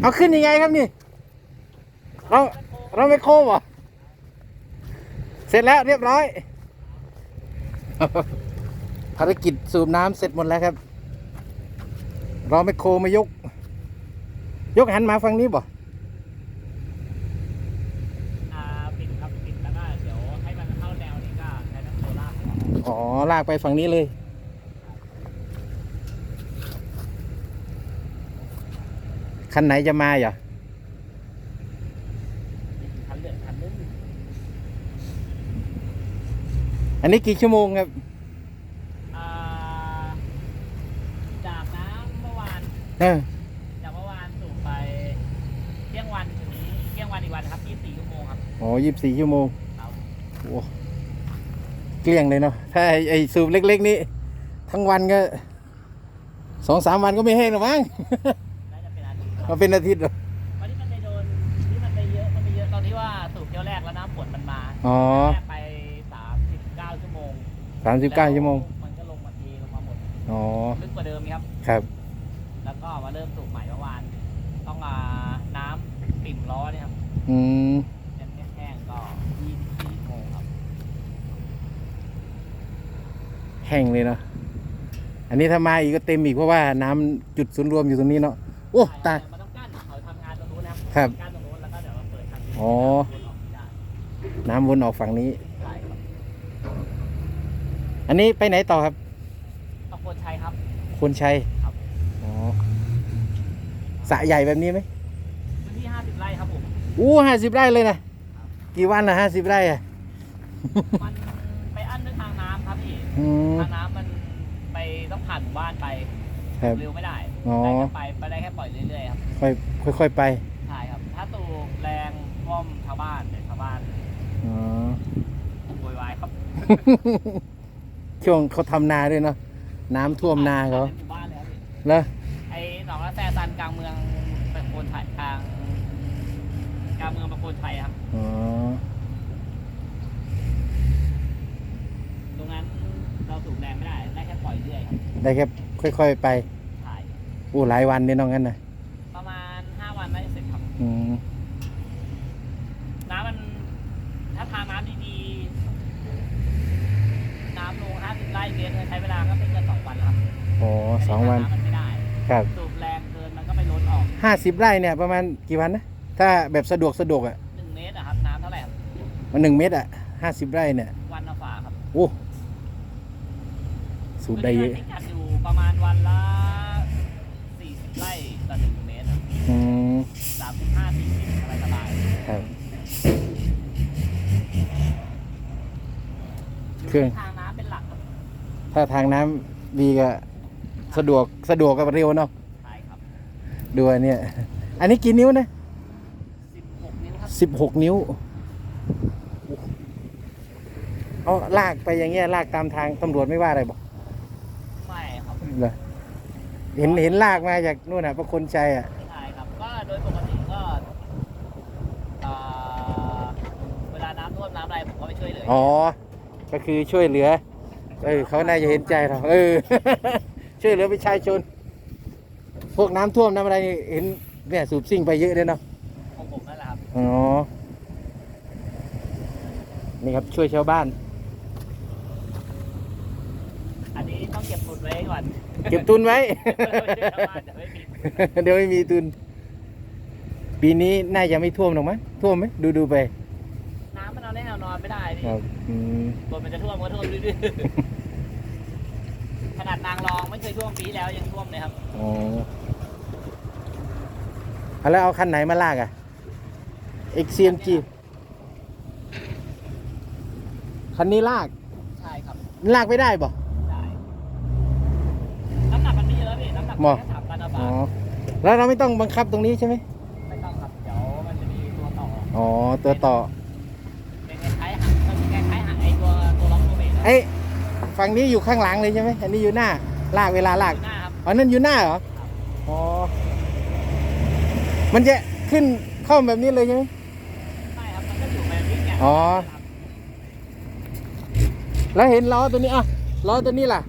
เอาขึ้นยังไงครับนี่ เราเราไม่โค้งเหรอ เสร็จแล้วเรียบร้อย ภารกิจสูบน้ำเสร็จหมดแล้วครับ เราไม่โครมายก ยกหันมาฝั่งนี้บ่อ่าปิดครับปิดแล้วก็เดี๋ยวให้มันเข้าแนวนี้ก็ใช้น้ำโซล่าร์อ๋อ ลากไปฝั่งนี้เลย คันไหนจะมาเหรอคันเหลืองคันนึงอันนี้กี่ชั่วโมงครับอ่าจากน้ำเมื่อวานเออจากเมื่อวานสูบไปเที่ยงวันถึงเที่ยงวันอีกวันครับ24ชั่วโมงครับอ๋อยี่สิบสี่ชั่วโมงครับโอ้เกลี้ยงเลยเนาะถ้าไอ้ไอ้สูบเล็ก ๆ นี่ทั้งวันก็สองสามวันก็ไม่แห้งหรอกมั้ง มารับเป็นอาทิตย์เหรอวันนี้มันไปโดนที่มันไปเยอะมันไปเยอะตอนที่ว่าสูบเที่ยวแรกแล้วน้ำฝนมันมาอ๋อแรกไป39ชั่วโมงสามสิบเก้าชั่วโมงมันก็ลงมาเทลงมาหมดอ๋อลึกกว่าเดิมครับครับ แล้วก็มาเริ่มสูบใหม่เมื่อวาน ต้องอาน้ำปิ่มล้อเนี่ยครับอืมแห้งๆก็24ชั่วโมงครับแห้งเลยเนาะอันนี้ถ้ามาอีกก็เต็มอีกเพราะว่าน้ำจุดศูนย์รวมอยู่ตรงนี้เนาะโอ้ตาย ครับครับกั้นตรงนู้นแล้วก็เดี๋ยวมาเปิดทางนี้อ๋อ วนออกไม่ได้น้ำวนออกฝั่งนี้ ใช่ครับอันนี้ไปไหนต่อครับตะโกนชัยครับคนชัยครับ อ๋อสระใหญ่แบบนี้ไหมพื้นที่ 50 ไร่ครับผม อู้ห้าสิบไร่เลยนะกี่วันละห้าสิบไร่อะมันไปอั้นด้วยทางน้ำครับพี่ อืม ทางน้ำมันไปต้องผ่านหมู่บ้านไปครับ เร็วไม่ได้อ๋อ ได้แค่ไปไปได้แค่ปล่อยเรื่อยๆครับค่อยค่อยๆไป ใช่ครับ ถ้าตูบแรง ท่วมชาวบ้านเดี๋ยวชาวบ้านอ๋อ โวยวายครับช่วงเขาทำนาด้วยเนาะน้ำท่วมนาเขาหมู่บ้านเลยครับพี่แล้วไอ้หนองละแซซันกลางเมืองประโคนชัยกลางกลางเมืองประโคนชัยครับอ๋อตรงนั้นเราสูบแรงไม่ได้ได้แค่ปล่อยเรื่อยครับได้แค่ค่อย ๆ ไปใช่อู้หลายวันเนี่ยน้องงั้นนะประมาณ 5 วันน่าจะเสร็จครับ อืม น้ำมัน ถ้าทาน้ำดีๆ น้ำล ง50ไร่เมตรใช้เวลาก็ไม่เกิน2วันครับอ๋อสองวันน้ำมันไม่ได้ครับสูบแรงเกินมันก็ไปล้นออกห้าสิบไร่เนี่ยประมาณกี่วันนะถ้าแบบสะดวกสะดวกอะ1เมตรอะครับน้ำเท่าไหร่ครับมันหนึ่งเมตรอะห้าสิบไร่เนี่ยวันละฝาครับโอ้สูบได้เยอะพื้นที่การอยู่ประมาณวันละ40ไร่ต่อ1เมตรครับอืม35 40อะไรสบายครับ เครื่อง ทาง ถ้าทางน้ำดีก็สะดวกสะดวกกับเร็วเนาะใช่ครับ ดูอันเนี่ย อันนี้กี่นิ้วนะ16 นิ้วครับสิบหกนิ้วเอาลากไปอย่างเงี้ยลากตามทางตำรวจไม่ว่าอะไรบอกไม่ครับเหรอเห็นเห็นลากมาจากนู่นน่ะประคนชัยอะใช่ครับ ก็โดยปกติก็เอ่อเวลาน้ำท่วมน้ำอะไรผมก็ไปช่วยเลยอ๋อ ก็คือช่วยเหลือ เออเขาน่าจะเห็นใจเราเออ ช่วยเหลือประชาชน พวกน้ำท่วมน้ำอะไรนี่เห็นเนี่ยสูบซิ่งไปเยอะเลยเนาะ ของผมนั่นแหละครับ อ๋อ นี่ครับช่วยชาวบ้าน อันนี้ต้องเก็บทุนไว้ก่อนเก็บทุนไว้ชาวบ้านจะไม่มีเดี๋ยวไม่มีทุน ปีนี้น่าจะไม่ท่วมหรอกมั้งท่วมไหมดูดูๆไปน้ำมันเอาแน่เอานอนไม่ได้พี่ครับอืมกลัวมันจะท่วมก็ท่วมดื้อๆขนาดนางรองไม่เคยท่วมปีที่แล้วยังท่วมเลยครับ อ๋อเอาแล้วเอาคันไหนมาลากอะ XCMG คันนี้ลากใช่ครับลากไม่ได้บ่ ได้น้ำหนักมันไม่เยอะพี่น้ำหนักหมอ แค่สามพันบาอ๋อ ทแล้วเราไม่ต้องบังคับตรงนี้ใช่ไหมไม่ต้องครับเดี๋ยวมันจะมีตัวต่ออ๋อ ตัวต่อ เป็นคล้ายๆหักมันคล้ายๆหักไอตัวตัวล็ อกตัวเบรกเอ้ยฝั่งนี้อยู่ข้างหลังเลยใช่ไหมอันนี้อยู่หน้า ลากเวลาลาก หน้าครับอ๋อ นั่นอยู่หน้าเหรอ อ๋อ มันจะขึ้นข้อมแบบนี้เลยใช่ไหมไม่ครับ มันก็อยู่แบบนี้ไงอ๋อ แล้วเห็นล้อตัวนี้อะล้อตัวนี้ล่ะ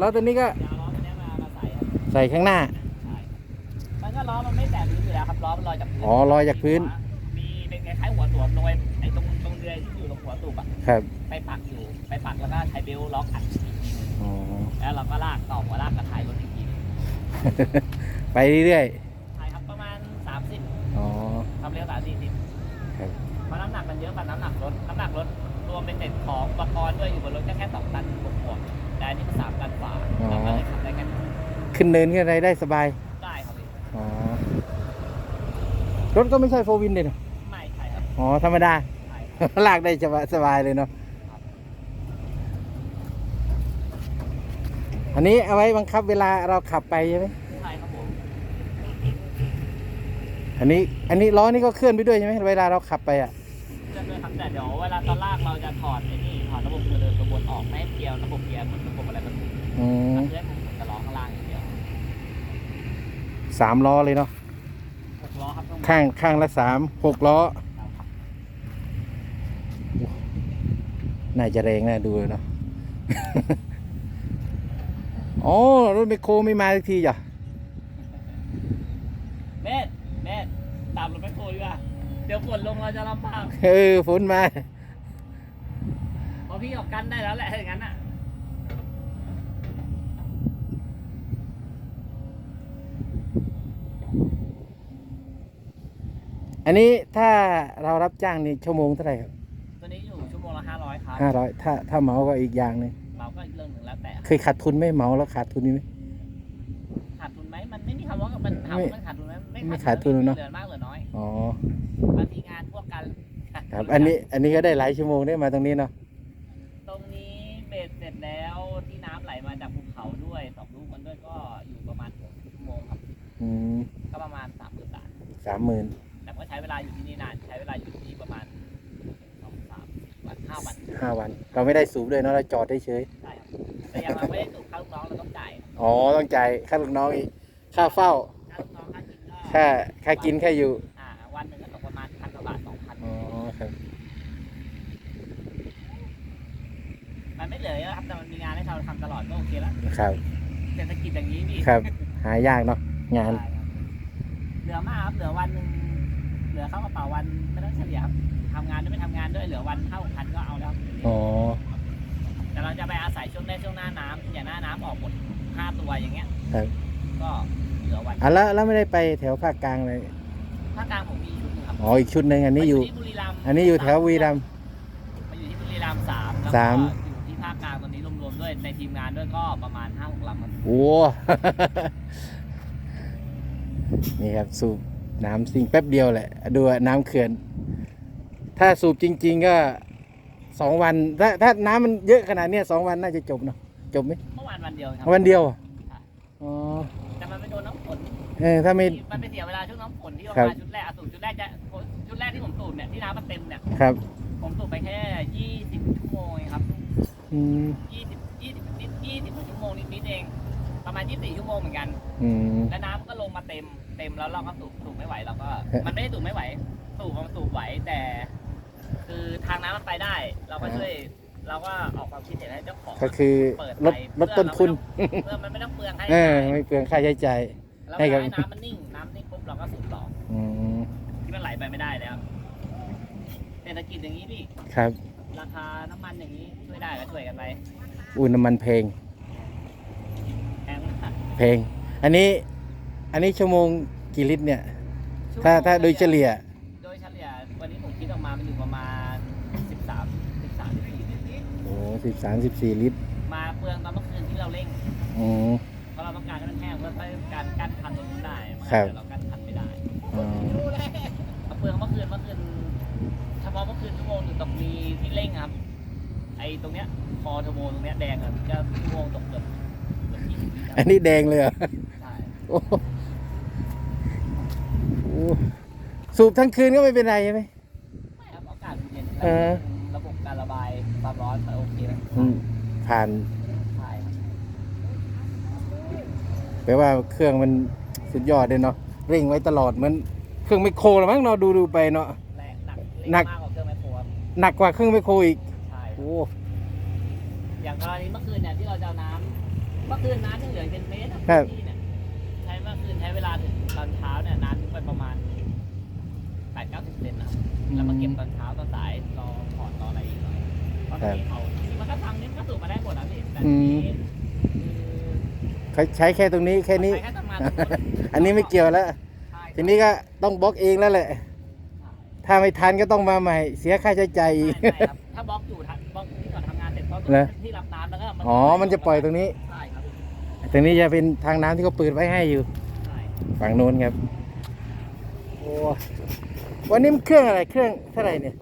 ล้อตัวนี้ก็เดี๋ยวเอาล้อตัวเนี้ยมามาใส่ครับใส่ข้างหน้า ใช่มันก็ล้อมันไม่แตะพื้นอยู่แล้วครับล้อมันลอยจากพื้นอ๋อลอยจากพื้น มีเป็นคล้ายๆหัวสวมลงไปไอ้ตรงตรงเดือยที่อยู่ตรง หัวตูบอะครับไปปักอยู่ ไปปักแล้วก็ใช้เบลต์ล็อกอัดอีกทีหนึ่งอ๋อ แล้วเราก็ลากต่อหัวลากกระถ่ายรถอีกทีหนึ่งไปเรื่อยใช่ครับประมาณ 30ๆอ๋อความเร็ว3 40ครับ เพราะน้ำหนักมันเยอะกว่าน้ำหนักรถน้ำหนักรถรวมเป็นเน็ตของอุปกรณ์ด้วยอยู่บนรถแค่แค่สองตันบวกๆแต่อันนี้มันสามตันฝ่าเราก็เลยขับได้แค่นั้นขึ้นเนินขึ้นอะไรได้สบาย ได้ครับพี่อ๋อ รถก็ไม่ใช่โฟวินเลยเนอะไม่ใช่ครับ อ๋อ ธรรมดาใช่ครับ ลากได้สบายสบายเลยเนาะอันนี้เอาไว้บังคับเวลาเราขับไปใช่ไหมใช่ครับผมอันนี้อันนี้ล้อนี่ก็เคลื่อนไปด้วยใช่ไหมเวลาเราขับไปอะเชื่อด้วยครับแต่เดี๋ยวเวลาตอนลากเราจะถอดไอ้นี่ถอดระบบมือเดินระบบออกไม่ให้เกียร์ระบบเกียร์เหมือนระบบอะไรมันหมุนอืมเพื่อให้มันหมุนแต่ล้อข้างล่างอย่างเดียวสามล้อเลยเนาะหกล้อครับต้องข้างข้างละสามหกล้อ น่าจะแรงน่าดูเลยเนาะอ๋อรถไมคโครไม่มาสักทีจ้ะเมธเมธตามรถแมคโครดีกว่าเดี๋ยวฝนลงเราจะลำบากเออฝนมาเพราะพี่ออกกันได้แล้วแหละถ้าอย่างนั้นอะอันนี้ถ้าเรารับจ้างนี่ชั่วโมงเท่าไหร่ครับ ตัวนี้อยู่ชั่วโมงละ ห้าร้อยครับห้าร้อยถ้าถ้าเหมาก็อีกอย่างหนึ่งเราก็อีกเรื่องหนึ่งแล้วแต่เคยขาดทุนไหมเหมาแล้วขาดทุนมีไหมขาดทุนไหมมันไม่มีคำว่ามันถามว่ามันขาดทุนไหมไม่ขาดทุนเนอะเหลือมากเหลือน้อยอ๋อบางทีงานพวกกันครับ อันนี้อันนี้ก็ได้หลายชั่วโมงได้มาตรงนี้เนาะตรงนี้เบ็ดเสร็จแล้วที่น้ำไหลมาจากภูเขาด้วยสองลูกมันด้วยก็อยู่ประมาณหกชั่วโมงครับอืมก็ประมาณสามหมื่นบาทสามหมื่นแต่ก็ใช้เวลาอยู่ที่นี่นานใช้เวลาอยู่ที่นี่ประมาณสองสามวัน ห้าวันห้าวัน เราไม่ได้สูบด้วยเนาะเราจอดได้เฉยใช่ครับแต่ยังเราไม่ได้สูบค่าลูกน้องเราต้องจ่ายอ๋อต้องจ่ายค่าลูกน้องอีกค่าเฝ้าค่าลูกน้องค่ากินก็ค่าค่ากินค่าอยู่อ่าวันหนึ่งก็ตกประมาณพันกว่าบาทสองพันอ๋อครับมันไม่เหลือเยอะครับแต่มันมีงานให้เราทำตลอดก็โอเคแล้วครับ เศรษฐกิจอย่างนี้พี่ครับ หายากเนาะงาน ใช่ครับเหลือมากครับเหลือวันหนึ่งเห ลือเข้ากระเป๋าวันไม่ต้องเฉลี่ยครับทำงานด้วยไม่ทำงานด้วยเหลือวันเท่าพันก็เอาแล้ว อ๋อ แต่เราจะไปอาศัยช่วงแรกช่วงหน้าน้ำอย่างหน้าน้ำออกหมดห้าตัวอย่างเงี้ยครับ ก็เหลือวันอะแล้วแล้วไม่ได้ไปแถวภาคกลางเลย ภาคกลางผมมีชุดหนึงครับอ๋ออีกชุดหนึ่งอันนี้อยู่ ที่บุรีรัมย์อันนี้อยู่แถววีรัมย์มาอยู่ที่บุรีรัมย์สามแล้วสาก็มอยู่ที่ภาคกลางตอนนี้รวมๆด้วยในทีมงานด้วยก็ประมาณห้าหกลำครับ โอ้ นี่ครับสูบ น้ำซิงแป๊บเดียวแหละ ดูอะน้ำเขื่อน ถ้าสูบจริง ๆ ก็สองวัน ถ้าถ้าน้ำมันเยอะขนาดเนี้ยสองวันน่าจะจบเนาะจบไหมเมื่อวานวันเดียวครับวันเดียวเหรออ๋อแต่มันไม่โดนน้ำฝนเออถ้าไม่ มันไปเสียเวลาช่วงน้ำฝนที่ออกครับมาชุดแรกอะสูบชุดแรกจะชุดแรกที่ผมสูบเนี่ยที่น้ำมันเต็มเนี่ยครับ ผมสูบไปแค่ยี่สิบชั่วโมงเองครับอืมยี่สิบยี่สิบนิดยี่สิบชั่วโมงนิดๆเอง ประมาณยี่สิบสี่ชั่วโมงเหมือนกัน อืม แล้วน้ำก็ลงมาเต็มเต็มแล้วเราก็สูบสูบไม่ไหวเราก็ มันไม่ได้สูบไม่ไหว สูบมันสูบไหวแต่ คือทางน้ำมันไปได้ เราก็ช่วยเราก็ออกความคิดเห็นให้เจ้าของก็คือเปิดลดไปลดต้นทุน เพื่อมันไม่ต้องเปลืองให้เออ ไม่เปลืองค่าใช้จ่าย แล้วให้เวกับลาให้น้ำมันนิ่งน้ำนิ่งปุ๊บเราก็สูบต่ออืม ที่มันไหลไปไม่ได้แล้วเศรษฐกิจอย่างนี้พี่ ครับ ราคาน้ำมันอย่างนี้ช่วยได้ก็ช่วยกันไป อุ่นน้ำมันเพลงแพง มากเพลงอันนี้อันนี้ชั่วโมงกี่ลิตรเนี่ย ถ้าถ้าโดยเฉลี่ย โดยเฉลี่ยวันนี้ผมคิดออกมามันอยู่ประมาณ 13 13 14ลิตรโอ้สิบสามสิบสี่ลิตรมาเปลืองตอนเมื่อคืนที่เราเร่งอืมเพราะเราต้องการให้มันแห้งเพื่อให้การกั้นคันตรงนู้นได้มันครับ แต่เรากั้นคันไม่ได้อ๋อเอาเปลืองเมื่อคืนเมื่อคืนเฉพาะเมื่อคืนชั่วโมงหนึ่งตกมีที่เร่งครับ ไอ้ตรงเนี้ยคอเทอร์โบตรงเนี้ยแดงอะจะชั่วโมงตกเกือบเกื อบ20ลิตรอันนี้แดงเลยเหรอใช่โอ้โหโอ้สูบทั้งคืนก็ไม่เป็นไรใช่ไหมไม่ครับอากาศมันเย็นเออระบบการระบายความร้อนมันโอเคนะอืมผ่านใช่ครับแปลว่าเครื่องมันสุดยอดเลยเนาะเร่งไว้ตลอดเหมือนเครื่องไมคโครละมั้งเนาะดูดูไปเนาะ แรงหนักหนัก มากกว่าเครื่องไมโครครับหนักกว่าเครื่องไมคโครอีกใช่ โอ้ อย่างกรณีเมื่อคืนเนี่ยที่เราจะเอาน้ำ เมื่อคืนน้ำยังเหลือเป็นเมตรอะครับ ที่เนี่ยใช้เมื่อคืนใช้เวลาถึงตอนเช้าเนี่ยน้ำขึ้นไปประมาณแปดเก้าสิบเซนนะครับแล้วมาเก็บตอนเช้าตอนสายรอถอดรออะไรอีกหน่อยเพราะตอนนี้เขาจริงๆมันก็ทำนี่มันก็สูบมาได้หมดแล้วพี่แต่ทีนี้คือเขาใช้แค่ตรงนี้แค่นี้ ใช้แค่ทำงานตรงนี้อันนี้ไม่เกี่ยวแล้ว ใช่ทีนี้ก็ต้องบล็อกเองแล้วแหละ ถ้าไม่ทันก็ต้องมาใหม่ เสียค่าใช้จ่ายอีก ใช่ครับถ้าบล็อกอยู่ทันบล็อกที่ก่อนทำงานเสร็จเพราะเหรอ ที่รับน้ำแล้วก็อ๋อ มันจะปล่อยตรงนี้ใช่ครับ ตรงนี้จะเป็นทางน้ำที่เขาเปิดไว้ให้อยู่ใช่ฝั่งโน้นครับ โอ้วันนี้มันเครื่องอะไร เครื่องเท่าไหร่เนี่ย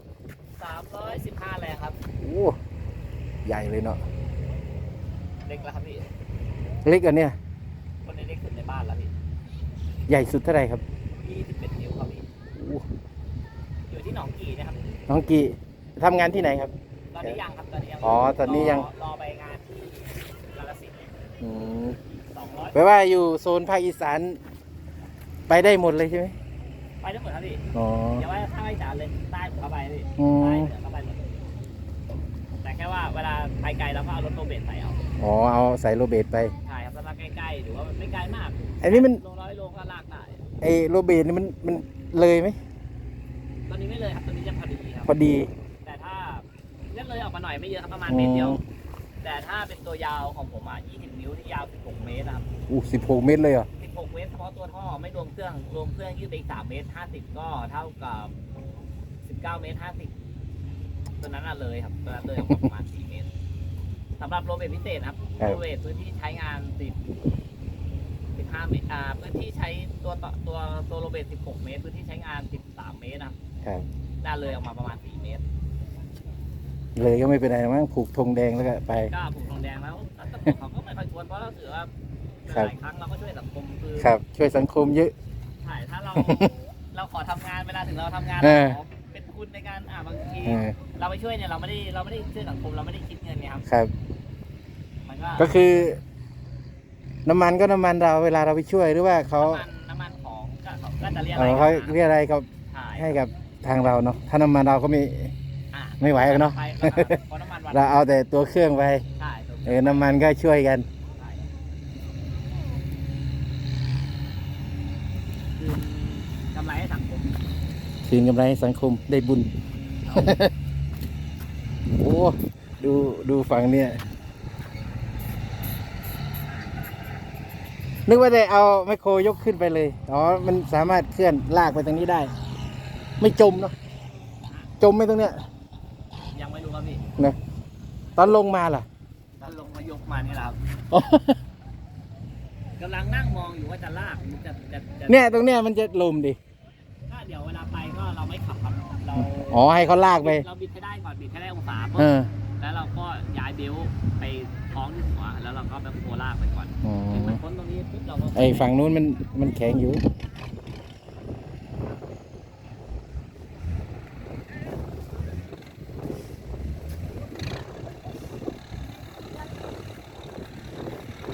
สามร้อยสิบห้าแรงครับ โอ้ใหญ่เลยเนาะ เล็กแล้วครับพี่ เล็กกว่าเนี่ยคนนี้เล็กสุดในบ้านแล้วพี่ ใหญ่สุดเท่าไหร่ครับยี่สิบเอ็ดนิ้วครับพี่โอ้อยู่ที่หนองกี่นะครับ น้องกีทำงานที่ไหนครับ ตอนนี้ยังครับ ตอนนี้ยังอ๋อตอนนี้ยังรรอไปงานที่กาฬสินธุ์ อืมสองร้อยแปลว่าอยู่โซนภาคอีสานไปได้หมดเลยใช่ไหมไปทั้งหมดครับพี่อ๋ออย่าว่าถ้าไปจ๋าเลยใต้ผมก็ไปพี่อืม ใต้เหนือก็ไปหมดแต่แค่ว่าเวลาไปไกลเราก็เอารถโรเบตใส่เอาอ๋อเอาใส่โรเบตไป ใช่ครับถ้ามาใกล้ๆหรือว่ามันไม่ไกลมากอันนี้มันโลร้อยโลก็ลากได้ไอโรเบตนี่มันมันเลยไหมตอนนี้ไม่เลยครับตอนนี้จะพอดีครับพอดีแต่ถ้าเลื่อนเลยออกมาหน่อยไม่เยอะครับประมาณเมตรเดียว แต่ถ้าเป็นตัวยาวของผมอะ20 นิ้วที่ยาว 16 เมตรนะครับ อู้สิบหกเมตรเลยเหรอ16 เมตรเฉพาะตัวท่อไม่รวมเครื่องรวมเครื่องยืดไปอีก3เมตร 50 ก็เท่ากับ 19 เมตร 50ตัวนั้นน่ะเลยครับตัวนั้นเลยออกมาประมาณ 4 เมตรสำหรับโรเบตพิเศษนะครับครับโรเบตพื้นที่ใช้งาน10 15เมตรอ่าพื้นที่ใช้ตัวต่อตัวตัวโรเบต16 เมตร พื้นที่ใช้งาน 13 เมตรนะครับ ครับน่าเลยออกมาประมาณ 4 เมตร เลยก็ไม่เป็นไรมั้งผูกธงแดงแล้วก็ไปก็ผูกทองแดงแล้วแต่เขาก็ไม่ค่อยชวนเพราะเราถือว่าครับหลายครั้งเราก็ช่วยสังคมคือครับ ช่วยสังคมเยอะใช่ถ้าเรา เราขอทำงานเวลาถึงเราทำงานเอเราอ ขอเป็นคุณในการอ่าบางทีเออเราไปช่วยเนี่ยเราไม่ได้เราไม่ได้ช่วยสังคมเราไม่ได้คิดเงินไงครับครับ มันก็ก็คือ น้ำมันก็น้ำมันเราเวลาเราไปช่วยหรือว่าเขาน้ำมันน้ำมันของก็เขาก็จะเรียกเออะไรอเขาเรียกอะไรเขาใช่ให้กับทางเราเนาะถ้าน้ำมันเราก็ไม่อ่า ไม่ไหวอะเนาะไปเพราะน้ำมันวันเราเอาแต่ตัวเครื่องไปใช่ถูกเออน้ำมันก็ช่วยกัน ใช่คือกำไรให้สังคมคืนกำไรให้สังคมได้บุญ โอ้ดูดูฝั่งเนี่ย นึกว่าจะเอาไมคโครยกขึ้นไปเลย อ๋อ มันสามารถเคลื่อนลากไปตรงนี้ได้ ไม่จมเนาะ จมไหมตรงเนี้ย ยังไม่รู้ครับพี่ นะตอนลงมาล่ะ ตอนลงมายกมานี่แหละครับอ๋อกำลังนั่งมองอยู่ว่าจะลากหรือจะจะจะเนี่ยตรงเนี้ยมันจะลมดิก็เดี๋ยวเวลาไปก็เราไม่ขับครับเราอ๋อให้เขาลากไป เราบิดให้ได้ก่อนบิดให้ได้องศาเอปุ๊บอแล้วเราก็ย้ายเบลต์ไปท้องที่หัวแล้วเราก็แบบโคลากไปก่อนอ๋อ ถึงมันพ้นตรงนี้ปุ๊บเราก็ไอ้ฝั่งนู้นมันมันแข็งอยู่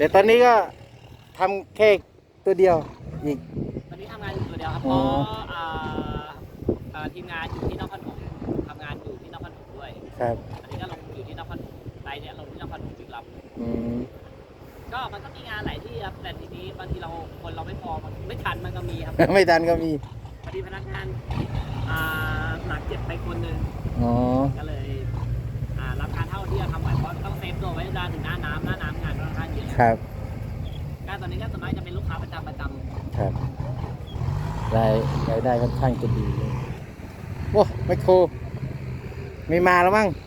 ดี๋ยวตอนนี้ก็ทำแค่ตัวเดียวอีก ตอนนี้ทำงานอยู่ตัวเดียวครับเพอ๋อ ราะอ่าอ่าทีมงานอยู่ที่นครปฐมทำงานอยู่ที่นครปฐมด้วยครับอันนี้ก็ลงอยู่ที่นครปฐมไตเนี่ยลงที่นครปฐมอีกลอืมำก็มันก็มีงานหลายที่ครับแต่ทีนี้บางทีเราคนเราไม่พอมันไม่ทันมันก็มีครับไม่ทันก็มีพอดีพนักงานอ่าหลักเจ็บไปคนหนึ่งอ๋อก็เลยอ่ารับงานเท่าที่จะทำไหวเพราะต้องเซฟตัวไว้เวลาถึงหน้าน้ำหน้าน้ำงาน ค่อนข้างเยอะครับก็ตอนนี้ก็ส่วนมากจะเป็นลูกค้าประจำประจครับรายรายได้ค่อนข้างจะดีเลยโอ้ไมคโครไม่มาแล้วมั้งำ